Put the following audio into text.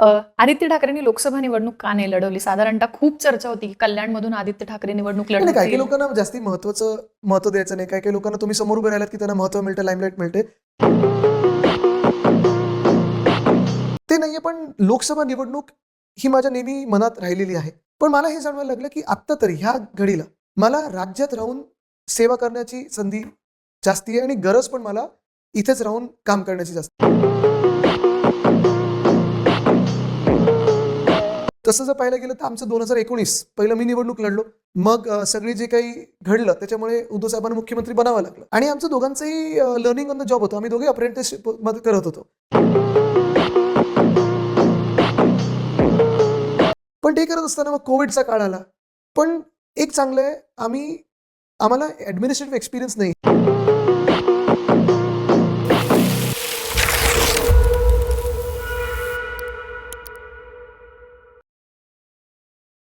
आदित्य ठाकरेंनी लोकसभा निवडणूक का नाही लढवली? साधारणतः खूप चर्चा होती की कल्याणमधून आदित्य ठाकरे निवडणूक आणि काही लोकांना जास्ती महत्वाचं महत्त्व द्यायचं नाही. काही काही लोकांना तुम्ही समोर उभे राहिलात की त्यांना महत्त्व मिळतं लाईमलाईट मिळते. ते नाहीये पण लोकसभा निवडणूक ही माझ्या नेहमी मनात राहिलेली आहे. पण मला हे जाणवायला लागलं की आत्ता तरी ह्या घडीला मला राज्यात राहून सेवा करण्याची संधी जास्ती आहे आणि गरज पण मला इथेच राहून काम करण्याची जास्त तसं जर पाहायला गेलं तर आमचं दोन हजार एकोणीस पहिलं मी निवडणूक लढलो. मग सगळी जे काही घडलं त्याच्यामुळे उद्धव साहेबांना मुख्यमंत्री बनावं लागलं. आणि आमचं दोघांचंही लर्निंग ऑन द जॉब होतं. आम्ही दोघे अप्रेंटिसशिपमध्ये करत होतो. पण ते करत असताना मग कोविडचा काळ आला. पण एक चांगलं आहे आम्ही आम्हाला ऍडमिनिस्ट्रेटिव्ह एक्सपिरियन्स नाही.